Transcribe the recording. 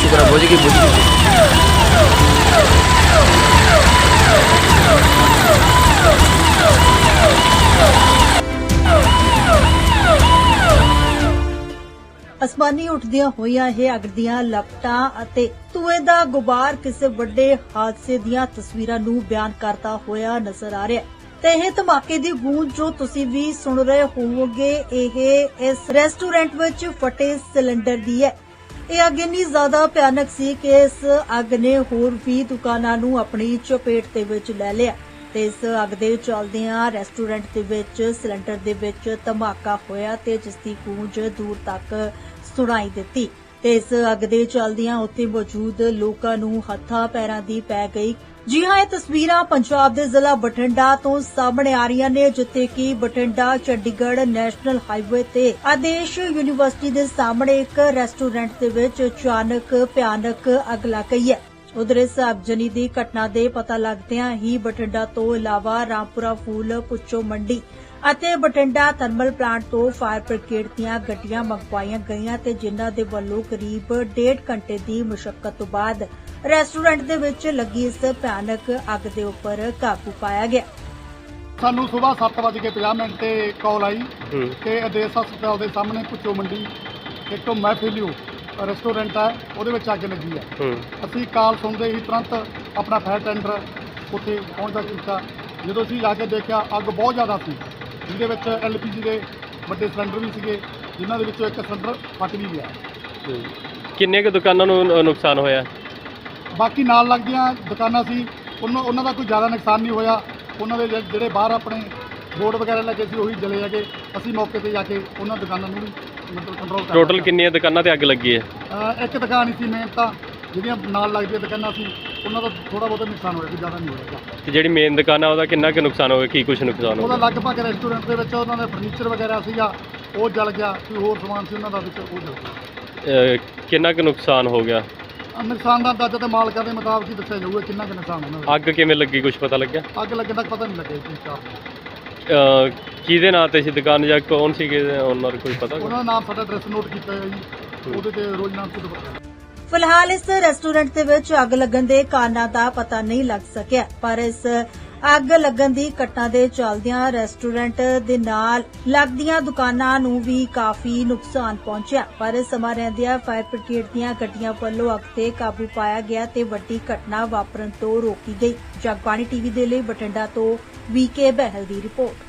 ਸ਼ੁਕਰ ਹੈ ਬੁਝ ਗਈ ਅਸਮਾਨੀ ਉੱਠਦੀਆਂ ਹੋਈਆਂ ਇਹ ਅੱਗ ਦੀਆਂ ਲਪਟਾਂ ਅਤੇ ਧੂਏ ਦਾ ਗੁਬਾਰ ਕਿਸੇ ਵੱਡੇ ਹਾਦਸੇ ਦੀਆਂ ਤਸਵੀਰਾਂ ਨੂੰ ਬਿਆਨ ਕਰਦਾ ਹੋਇਆ ਨਜ਼ਰ ਆ ਰਿਹਾ ਹੈ। ਤੇ ਇਹ ਧਮਾਕੇ ਦੀ ਗੂੰਜ ਜੋ ਤੁਸੀਂ ਵੀ ਸੁਣ ਰਹੇ ਹੋਵੋਗੇ, ਇਹ ਇਸ ਰੈਸਟੋਰੈਂਟ ਵਿੱਚ ਫਟੇ ਸਿਲੰਡਰ ਦੀ ਹੈ। ਇਹ ਅੱਗ ਇੰਨੀ ਜ਼ਿਆਦਾ ਭਿਆਨਕ ਸੀ ਕਿ ਇਸ ਅੱਗ ਨੇ ਹੋਰ ਵੀ ਦੁਕਾਨਾਂ ਨੂੰ ਆਪਣੀ ਚਪੇਟ ਦੇ ਵਿੱਚ ਲੈ ਲਿਆ ਤੇ ਇਸ ਅੱਗ ਦੇ ਚੱਲਦਿਆਂ ਰੈਸਟੋਰੈਂਟ ਦੇ ਵਿੱਚ, ਸਿਲੰਡਰ ਦੇ ਵਿੱਚ ਧਮਾਕਾ ਹੋਇਆ ਤੇ ਜਿਸ ਦੀ ਗੂੰਜ ਦੂਰ ਤੱਕ ਸੁਣਾਈ ਦਿੱਤੀ। ਤੇ ਇਸ ਅੱਗ ਦੇ ਚੱਲਦਿਆਂ ਉੱਥੇ ਮੌਜੂਦ ਲੋਕਾਂ ਨੂੰ ਹੱਥਾਂ ਪੈਰਾਂ ਦੀ ਪੈ ਗਈ। ਜੀ ਹਾਂ, ਇਹ ਤਸਵੀਰਾਂ ਪੰਜਾਬ ਦੇ ਜ਼ਿਲ੍ਹਾ ਬਠਿੰਡਾ ਤੋਂ ਸਾਹਮਣੇ ਆ ਰਹੀਆਂ ਨੇ, ਜਿੱਥੇ ਕਿ ਬਠਿੰਡਾ, ਚੰਡੀਗੜ੍ਹ ਨੈਸ਼ਨਲ ਹਾਈਵੇ ਤੇ ਆਦੇਸ਼ ਯੂਨੀਵਰਸਿਟੀ ਦੇ ਸਾਹਮਣੇ ਇੱਕ ਰੈਸਟੋਰੈਂਟ ਦੇ ਵਿੱਚ ਅਚਾਨਕ ਭਿਆਨਕ ਅੱਗ ਲੱਗ ਗਈ ਹੈ। ਉਧਰ ਇਸ ਅਗਜਨੀ ਦੀ ਘਟਨਾ ਦੇ ਪਤਾ ਲੱਗਦਿਆਂ ਹੀ ਬਠਿੰਡਾ ਤੋਂ ਇਲਾਵਾ ਰਾਮਪੁਰਾ, ਫੂਲ ਪੁੱਚੋ ਮੰਡੀ ਅਤੇ ਬਠਿੰਡਾ ਥਰਮਲ ਪਲਾਂਟ ਤੋਂ ਫਾਇਰ ਬ੍ਰਿਗੇਡ ਦੀਆਂ ਗੱਡੀਆਂ ਮੰਗਵਾਈਆਂ ਗਈਆਂ ਤੇ ਜਿਨ੍ਹਾਂ ਦੇ ਵੱਲੋਂ ਕਰੀਬ 1.5 ਘੰਟੇ ਦੀ ਮੁਸ਼ਕਲ ਤੋਂ ਬਾਅਦ ਰੈਸਟੋਰੈਂਟ ਦੇ ਵਿੱਚ ਲੱਗੀ ਇਸ ਭਿਆਨਕ ਅੱਗ ਦੇ ਉੱਪਰ ਕਾਬੂ ਪਾਇਆ ਗਿਆ। ਸਾਨੂੰ ਸਵੇਰ 7:50 ਮਿੰਟ ਤੇ ਕਾਲ ਆਈ ਕਿ ਆਦੇਸ਼ ਹਸਪਤਾਲ ਦੇ ਸਾਹਮਣੇ ਪੁੱਛੋ ਮੰਡੀ ਇੱਕ ਮਹਿਫਿਲਿਓ ਰੈਸਟੋਰੈਂਟ ਹੈ ਉਹਦੇ ਵਿੱਚ ਅੱਗ ਲੱਗੀ ਹੈ ਹੂੰ। ਅਸੀਂ ਕਾਲ ਸੁਣਦੇ ਹੀ ਤੁਰੰਤ ਆਪਣਾ ਫਾਇਰ ਟੈਂਡਰ ਉੱਥੇ ਪਹੁੰਚਦਾ ਕੀਤਾ। ਜਦੋਂ ਅਸੀਂ ਜਾ ਕੇ ਦੇਖਿਆ ਅੱਗ ਬਹੁਤ ਜ਼ਿਆਦਾ ਸੀ। ਜਿਹਦੇ ਵਿੱਚ ਐਲਪੀਜੀ ਦੇ ਵੱਡੇ ਸਿਲੰਡਰ ਵੀ ਸੀਗੇ ਜਿਨ੍ਹਾਂ ਦੇ ਵਿੱਚੋਂ ਇੱਕ ਸਿਲੰਡਰ ਫਟ ਵੀ ਗਿਆ। ਕਿੰਨੇ ਕੁ ਦੁਕਾਨਾਂ ਨੂੰ ਨ- ਨੁਕਸਾਨ ਹੋਇਆ? ਬਾਕੀ ਨਾਲ ਲੱਗਦੀਆਂ ਦੁਕਾਨਾਂ ਸੀ ਉਹਨਾਂ ਉਹਨਾਂ ਦਾ ਕੋਈ ਜ਼ਿਆਦਾ ਨੁਕਸਾਨ ਨਹੀਂ ਹੋਇਆ। ਉਹਨਾਂ ਦੇ ਜਿਹੜੇ- ਜਿਹੜੇ ਬਾਹਰ ਆਪਣੇ ਬੋਰਡ ਵਗੈਰਾ ਲੱਗੇ ਸੀ ਉਹੀ ਜਲੇ ਹੈਗੇ। ਅਸੀਂ ਮੌਕੇ ਤੇ ਜਾ ਕੇ ਉਹਨਾਂ ਦੁਕਾਨਾਂ ਨੂੰ ਵੀ ਮਤਲਬ ਕੰਟਰੋਲ ਕਰ ਟੋਟਲ। ਕਿੰਨੀਆਂ ਦੁਕਾਨਾਂ ਤੇ ਅੱਗ ਲੱਗੀ ਹੈ? ਇੱਕ ਦੁਕਾਨ ਹੀ ਸੀ ਮੇਨ ਤਾਂ ਜਿਹੜੀਆਂ ਨਾਲ ਲੱਗਦੀਆਂ ਦੁਕਾਨਾਂ ਸੀ। ਉਹਨਾਂ ਦਾ ਥੋੜਾ ਬਹੁਤਾ ਨੁਕਸਾਨ ਹੋਇਆ ਕੋਈ ਜ਼ਿਆਦਾ ਨਹੀਂ ਹੋਇਆ ਤੇ ਜਿਹੜੀ ਮੇਨ ਦੁਕਾਨ ਆ ਉਹਦਾ ਕਿੰਨਾ ਕੁ ਨੁਕਸਾਨ ਹੋ ਗਿਆ ਕੀ ਕੁਝ ਨੁਕਸਾਨ ਹੋ ਉਹਦਾ ਗਿਆ? ਲਗਭਗ ਰੈਸਟੋਰੈਂਟ ਦੇ ਵਿੱਚ ਉਹਨਾਂ ਦਾ ਫਰਨੀਚਰ ਵਗੈਰਾ ਸੀਗਾ ਉਹ ਜਲ ਗਿਆ ਕੋਈ ਹੋਰ ਸਮਾਨ ਸੀ ਉਹਨਾਂ ਦਾ ਵਿੱਚ ਉਹ ਜਲ ਗਿਆ। ਅਹ ਕਿੰਨਾ ਕੁ ਨੁਕਸਾਨ ਹੋ ਗਿਆ? ਅਹ ਨੁਕਸਾਨ ਦਾ ਅੰਦਾਜ਼ਾ ਤੇ ਮਾਲਕਾਂ ਦੇ ਮੁਤਾਬਕ ਹੀ ਦੱਸਿਆ ਜਾਊਗਾ ਕਿੰਨਾ ਕੁ ਨੁਕਸਾਨ ਉਹਨਾਂ ਦਾ। ਅੱਗ ਕਿਵੇਂ ਲੱਗੀ ਕੁਝ ਪਤਾ ਲੱਗਿਆ? ਅੱਗ ਲੱਗਣ ਤੱਕ ਪਤਾ ਨਹੀਂ ਲੱਗਿਆ ਕੀ ਕਾਰਨ ਅਹ ਕਿਹਦੇ ਨਾਂ ਤੇ ਸੀ ਦੁਕਾਨ ਜਾਂ ਕੌਣ ਸੀਗੇ? ਓਨਰ ਕੋਈ ਪਤਾ ਉਹਨਾਂ ਦਾ ਨਾਮ ਸਾਡਾ ਐਡਰੈਸ ਨੋਟ ਕੀਤਾ ਹੈ ਜੀ ਉਹਦੇ ਤੇ ਰੋਜ਼ ਨਾਮ ਤੋਂ ਪਤਾ ਫਿਲਹਾਲ ਇਸ ਰੈਸਟੋਰੈਂਟ ਦੇ ਵਿੱਚ ਅੱਗ ਲੱਗਣ ਦੇ ਕਾਰਨਾਂ ਦਾ ਪਤਾ ਨਹੀਂ ਲੱਗ ਸਕਿਆ, ਪਰ ਇਸ ਅੱਗ ਲੱਗਣ ਦੀ ਘਟਨਾ ਦੇ ਚੱਲਦਿਆਂ ਰੈਸਟੋਰੈਂਟ ਦੇ ਨਾਲ ਲੱਗਦੀਆਂ ਦੁਕਾਨਾਂ ਨੂੰ ਵੀ ਕਾਫੀ ਨੁਕਸਾਨ ਪਹੁੰਚਿਆ। ਪਰ ਇਸ ਸਮਾਂ ਰਹਿੰਦਿਆਂ ਫਾਇਰ ਬ੍ਰਿਗੇਡ ਦੀਆਂ ਗੱਡੀਆਂ ਵੱਲੋਂ ਅੱਗ ਤੇ ਕਾਬੂ ਪਾਇਆ ਗਿਆ ਤੇ ਵੱਡੀ ਘਟਨਾ ਵਾਪਰਨ ਤੋਂ ਰੋਕੀ ਗਈ। ਜਗਬਾਣੀ ਟੀਵੀ ਦੇ ਲਈ ਬਠਿੰਡਾ ਤੋਂ ਵੀਕੇ ਬਹਿਲ ਦੀ ਰਿਪੋਰਟ।